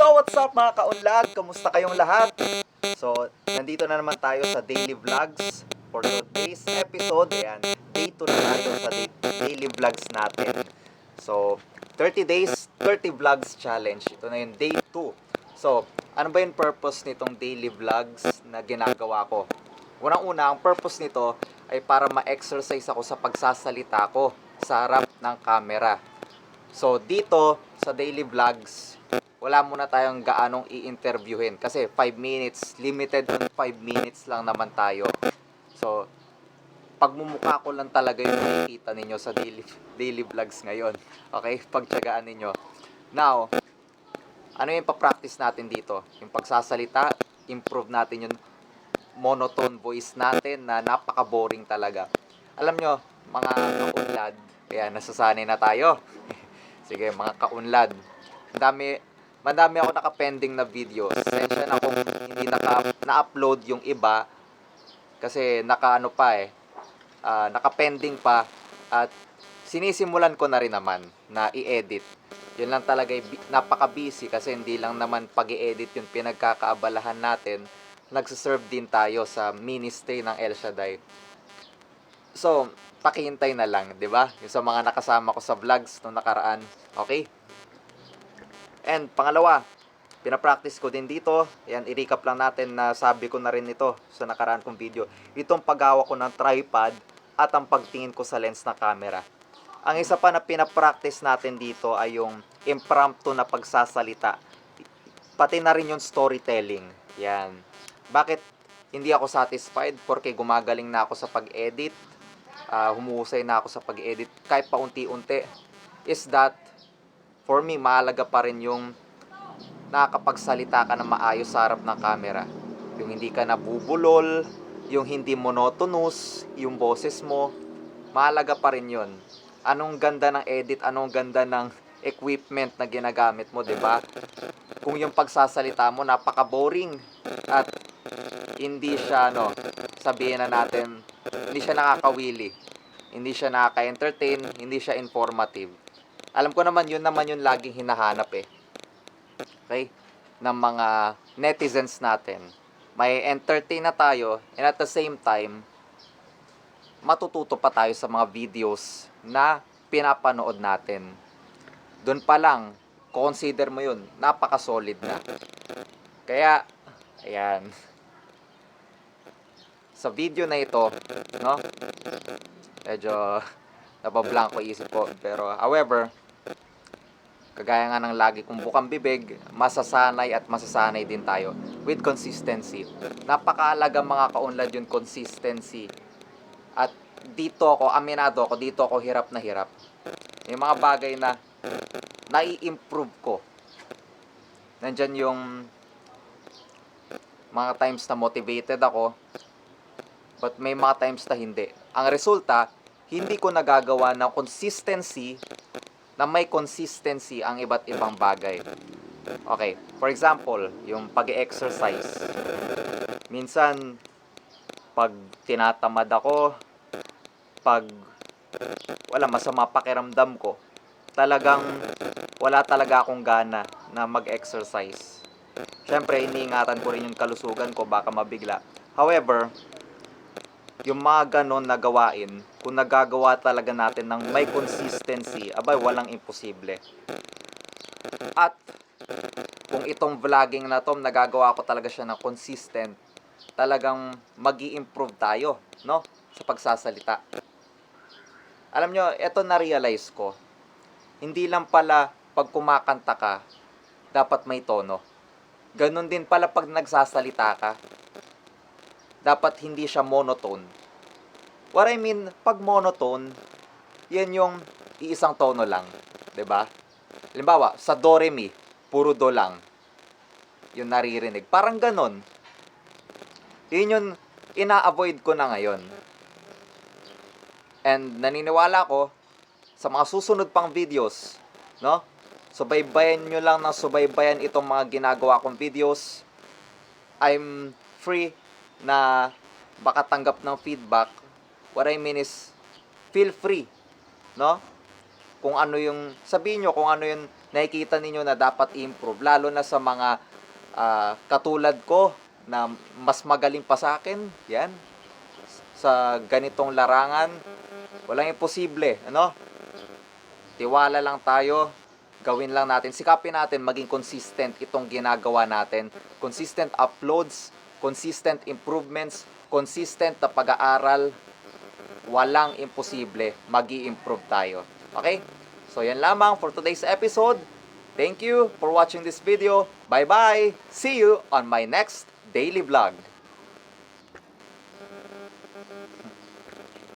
So, what's up mga kaunlag? Kamusta kayong lahat? So, nandito na naman tayo sa daily vlogs for today's episode. Ayan, day 2 na tayo sa da- daily vlogs natin. So, 30 days, 30 vlogs challenge. Ito na yung day 2. So, ano ba yung purpose nitong daily vlogs na ginagawa ko? Unang-una, ang purpose nito ay para ma-exercise ako sa pagsasalita ko sa harap ng camera. So, dito sa daily vlogs, wala muna tayong gaanong i-interviewin kasi 5 minutes, limited on 5 minutes lang naman tayo. So, pagmumukha ko lang talaga yung makikita ninyo sa daily, daily vlogs ngayon. Okay? Pagtsagaan ninyo. Now, ano yung pa-practice natin dito? Yung pagsasalita, improve natin yung monotone voice natin na napaka-boring talaga. Alam nyo, mga kaunlad, kaya nasasanay na tayo. Sige, mga kaunlad. Dami, madami ako naka-pending na videos. Sensya na kung hindi naka, na-upload yung iba kasi naka ano pa eh, ah, naka-pending pa at sinisimulan ko na rin naman na i-edit. Yun lang talaga, napaka-busy kasi hindi lang naman pag i-edit yung pinagkakaabalahan natin. Nagsiserve din tayo sa ministry ng El Shaddai. So, pakihintay na lang, 'di ba? Yung sa mga nakasama ko sa vlogs nung nakaraan. Okay? And pangalawa, pinapractice ko din dito. Yan, i-recap lang natin na sabi ko na rin ito sa nakaraan kong video. Itong paggawa ko ng tripod at ang pagtingin ko sa lens na camera. Ang isa pa na pinapractice natin dito ay yung impromptu na pagsasalita. Pati na rin yung storytelling. Yan. Bakit hindi ako satisfied? Porque gumagaling na ako sa pag-edit. Ah, humuhusay na ako sa pag-edit kahit paunti-unti. Is that for me, mahalaga pa rin yung nakakapagsalita ka na maayos sa harap ng camera. Yung hindi ka nabubulol, yung hindi monotonous, yung boses mo, mahalaga pa rin yun. Anong ganda ng edit, anong ganda ng equipment na ginagamit mo, 'di ba? Kung yung pagsasalita mo napaka-boring at hindi siya ano, sabihin na natin, hindi siya nakakawili. Hindi siya nakaka-entertain, hindi siya informative. Alam ko naman yun naman yung laging hinahanap eh. Okay? Ng mga netizens natin. May entertain na tayo and at the same time, matututo pa tayo sa mga videos na pinapanood natin. Doon pa lang, consider mo yun, napaka-solid na. Kaya, ayan. Sa video na ito, no? Medyo napablanko isip ko. Pero, however, kagaya nga ng lagi kong bukang bibig, masasanay at masasanay din tayo with consistency. Napakaalaga mga kaunlad yung consistency. At dito ako, aminado ako, dito ako hirap na hirap. May mga bagay na nai-improve ko. Nandyan yung mga times na motivated ako, but may mga times na hindi. Ang resulta, hindi ko nagagawa ng consistency na may consistency ang iba't ibang bagay. Okay, for example, yung pag-exercise. Minsan, pag tinatamad ako, pag wala masama pakiramdam ko, talagang wala talaga akong gana na mag-exercise. Siyempre, iniingatan ko rin yung kalusugan ko, baka mabigla. However, yung mga ganon na gawain, kung nagagawa talaga natin ng may consistency, abay, walang imposible. At, kung itong vlogging na to, nagagawa ko talaga siya ng consistent, talagang mag improve tayo, no? Sa pagsasalita. Alam nyo, eto na-realize ko. Hindi lang pala pag kumakanta ka, dapat may tono. Ganon din pala pag nagsasalita ka. Dapat hindi siya monotone. What I mean, pag monotone, yan yung iisang tono lang. ba? Halimbawa, sa do re mi, puro do lang. Yung naririnig. Parang ganon. Yun yung ina-avoid ko na ngayon. And naniniwala ko sa mga susunod pang videos, no? Subaybayan nyo lang ng subaybayan itong mga ginagawa kong videos. I'm free na baka tanggap ng feedback. What I mean is, feel free, no? Kung ano yung, sabihin nyo kung ano yung nakikita ninyo na dapat improve. Lalo na sa mga ah, katulad ko na mas magaling pa sa akin. Yan. Sa ganitong larangan, walang imposible. Ano? Tiwala lang tayo. Gawin lang natin. Sikapin natin maging consistent itong ginagawa natin. Consistent uploads, consistent improvements, consistent na pag-aaral. Walang imposible. mag improve tayo. Okay? So yan lamang for today's episode. Thank you for watching this video. Bye-bye. See you on my next daily vlog.